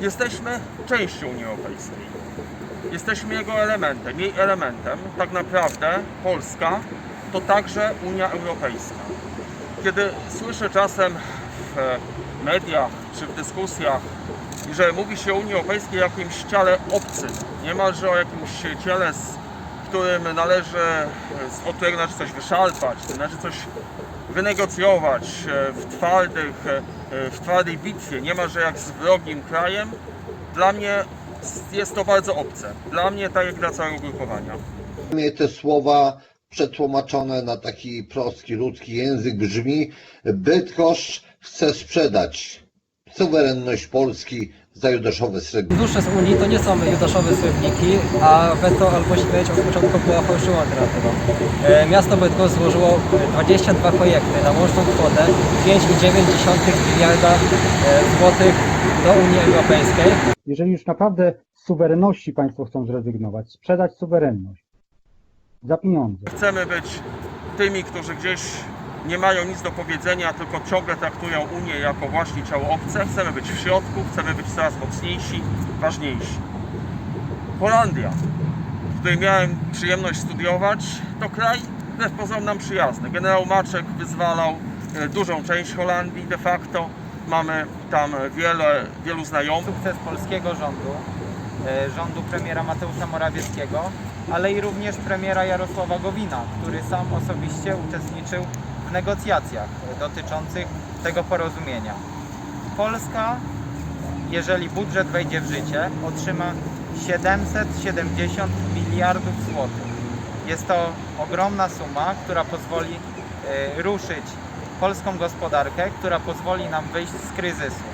Jesteśmy częścią Unii Europejskiej. Jesteśmy jego elementem. Jej elementem tak naprawdę Polska to także Unia Europejska. Kiedy słyszę czasem w mediach czy w dyskusjach, że mówi się o Unii Europejskiej jakimś ciele obcym, niemalże o jakimś ciele, z którym należy, z- od którego należy coś wyszalpać, należy coś wynegocjować e, w, twardych, e, w twardej bitwie, niemalże jak z wrogim krajem, dla mnie jest to bardzo obce. Dla mnie, tak jak dla całego grupowania. mnie te słowa przetłumaczone na taki prostki ludzki język brzmi Bydgoszcz chce sprzedać suwerenność Polski za judaszowe srebrno. Dusze z Unii to nie są judaszowe srebrniki, a weto albo śmierć od początku była fałszywą alternatywą. E, Miasto Bydgoszcz złożyło 22 projekty na łączną kwotę 5,9 miliarda e, złotych do Unii Europejskiej. jeżeli już naprawdę z suwerenności państwo chcą zrezygnować, sprzedać suwerenność za pieniądze, Chcemy być tymi, którzy gdzieś nie mają nic do powiedzenia, tylko ciągle traktują Unię jako właśnie ciało obce. Chcemy być w środku, chcemy być coraz mocniejsi, ważniejsi. Holandia, w której miałem przyjemność studiować, to kraj wbrew pozorom nam przyjazny. Generał Maczek wyzwalał e, dużą część Holandii de facto. Mamy tam wiele, wielu znajomych. sukces polskiego rządu, e, rządu premiera Mateusza Morawieckiego, ale i również premiera Jarosława Gowina, który sam osobiście uczestniczył negocjacjach dotyczących tego porozumienia. Polska, jeżeli budżet wejdzie w życie, otrzyma 770 miliardów złotych. Jest to ogromna suma, która pozwoli e, ruszyć polską gospodarkę, która pozwoli nam wyjść z kryzysu.